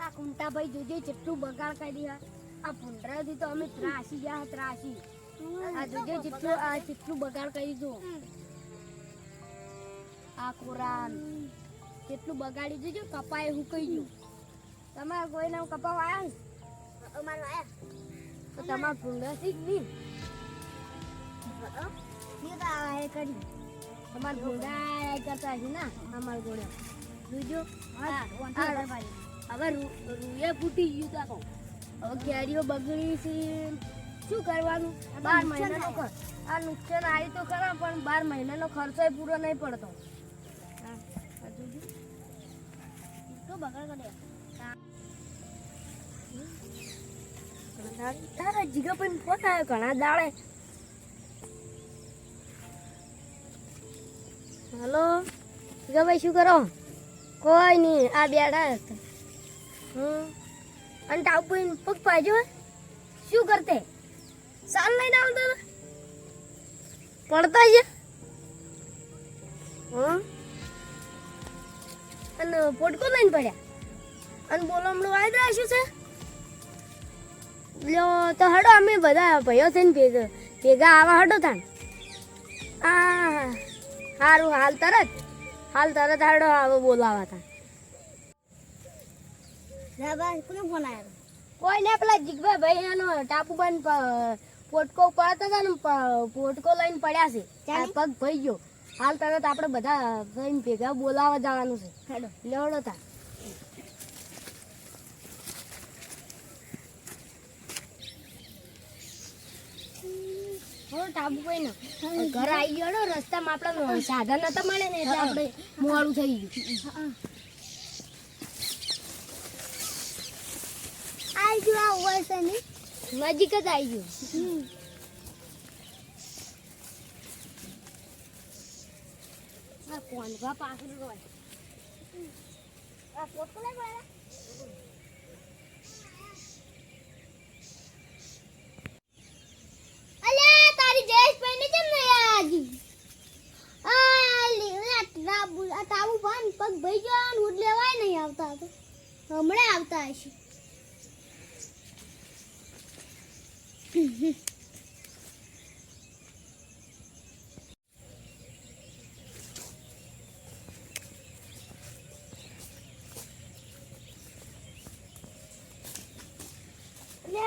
આ કુંતાભાઈ જોજે જેટલું બગાડ કરી હા આ ભૂંડરાથી તો અમે ત્રાસી ગયા ત્રાસી. આ જોજે જેટલું આ જેટલું બગાડ કરી જો. આ કુરાન. કેટલું બગાડી જોજો કપાય કહી દઉં. તમારે કોઈને કપાવ આવ્યા ને અમારો આયા. તો તમારે આ કરી. તમારે ભૂંડા કરતા છે ના અમારા ગોળે જોજો. હવે રૂએ ફૂટી ગયું તા કહું. હવે કેરીઓ બગડી છે. શું કરવાનું? બાર મહિનાનો આ નુકસાન આવી તો ખરા પણ બાર મહિનાનો ખર્ચો પૂરો નહીં પડતો. તારા જીગા પણ આવ્યો ઘણા દાડે. હલો? જીગાભાઈ શું કરો? કોઈ નહીં, આ બેડા હતા. હમ. અને ટાપુ પગ પાજો શું કરતે? સાલ લઈને આવતા પડતા છે હમ. અને પોટકો લઈને પડ્યા. અને બોલો, હમણાં વાયદા શું છે? લ્યો, તો હડો, અમે બધા ભાઈઓ થઈને ભેગા ભેગા આવા હડો થાય આ સારું હાલ તરત. હાલ તરત હડો આવે બોલાવા ફોન આવ્યો કોઈ ને પેલા જીગભાઈ ભાઈ એનો ટાપુ બંધ પોટકો પડતા હતા ને પોટકો લઈને પડ્યા છે. પગ ભઈ ગયો. હાલ તરત આપણે બધા ભાઈ ભેગા બોલાવા જવાનું છે. લેવડો તા. હો ટાબુ કોઈ ને. ઘર આવી ગયો ને રસ્તામાં આપણે સાધન નતા મળે ને એટલે આપણે મોડું થઈ ગયું. આવી ગયું આ વર્ષે નજીક જ આવી ગયું. આ કોંધવા પાછળ રોય આ પોટકો લઈ અલ્યા તારી જયેશભાઈ ને કેમ નહીં આજી આ લીલા ટાબુ પાન પગ ભાઈ ગયો ઉડ લેવાય નહીં આવતા તો. હમણાં આવતા હશે.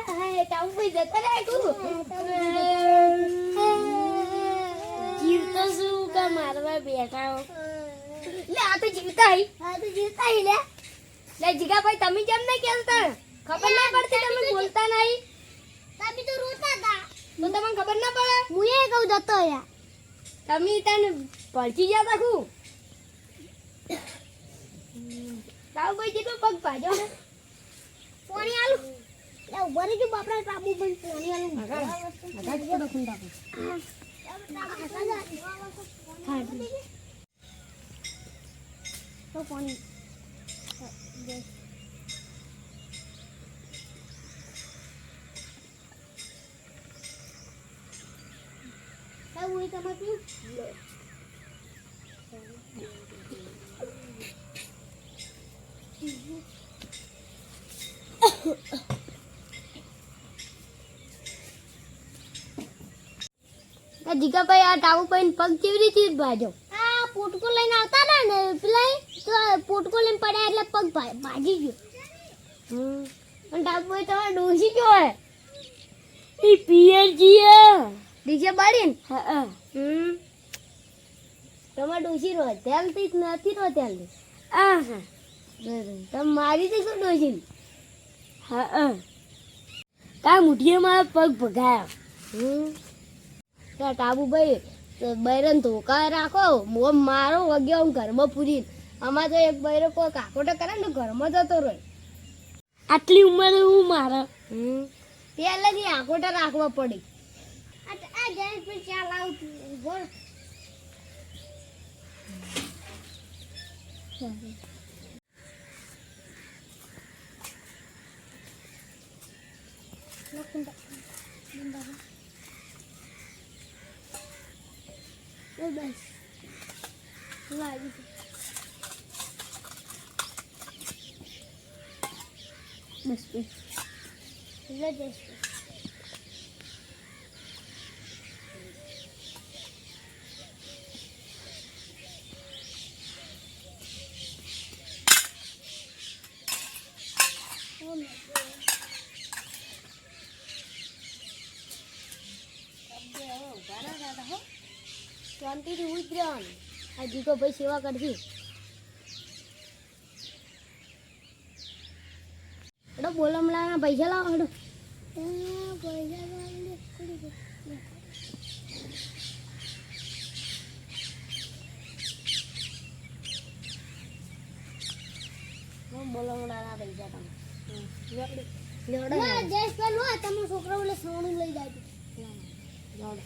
હાય ટાબુ ભાઈ જતા રહે તું. જીવતો શું કા મારવા બેઠા લે આ તો જીવતા હા. તો જીવતા હી લે. લે જીગાભાઈ તમે કેમ નહીં કેલતા? ખબર ના પડતી તમે બોલતા નહીં. તમે તો રોતા હતા તો તમને ખબર ના પડે? હું એ કહું જતો યાર તમે તને પડકી ગયા તા ખુ ભાઈ જેટલો પગ ભાજો ને. પાણી આલું. લે ઊભા રહેજો બાપડા ટાબુ ભાઈ પાણી આલું. બધા જ પડો ખુંડા પર. તો પાણી હું તમે પીવું આ જીગાભાઈ આ ટાવુ ભાઈ પગ કેવી રીતે ભાજો આ પોટકો લઈને આવતા હતા ને પેલા તો પોટકો લઈને પડ્યા એટલે પગ ભા- ભાજી ગયો. અને ટાપુ ભાઈ તમારે ડોસી ગયો હે? એ પિયરજી ડીજે બાડીન હા હમ. તમારે ડોસી રો તેલથી જ નથી રો તેલથી આ હા તમે મારી દે શું ડોસી હા હા. કા મુઠીએ મારા પગ ભગાયા. હમ. ત્યાં ટાબુભાઈ બૈરન ધોકા રાખો મોમ મારો વગ્યો હું ઘરમાં પૂરી આમાં તો એક બૈરો કોઈ કાકોટો કરે ને તો ઘરમાં જતો રહે. આટલી ઉંમરે હું મારે? હમ. પહેલાથી આકોટા રાખવા પડી. આ આ જાય પછી ચાલ બોલ. બસ. લે જયેશભાઈ શાંતિથી ઉતર્યા આ જીકો ભાઈ સેવા કરશી એડો બોલમલાના પૈસા લાવો. લે. બોલમલાના પૈસા તમે લેવડો ના, જયેશભાઈ લો, તમે છોકરાઓને સોનું લઈ જાય લેવડો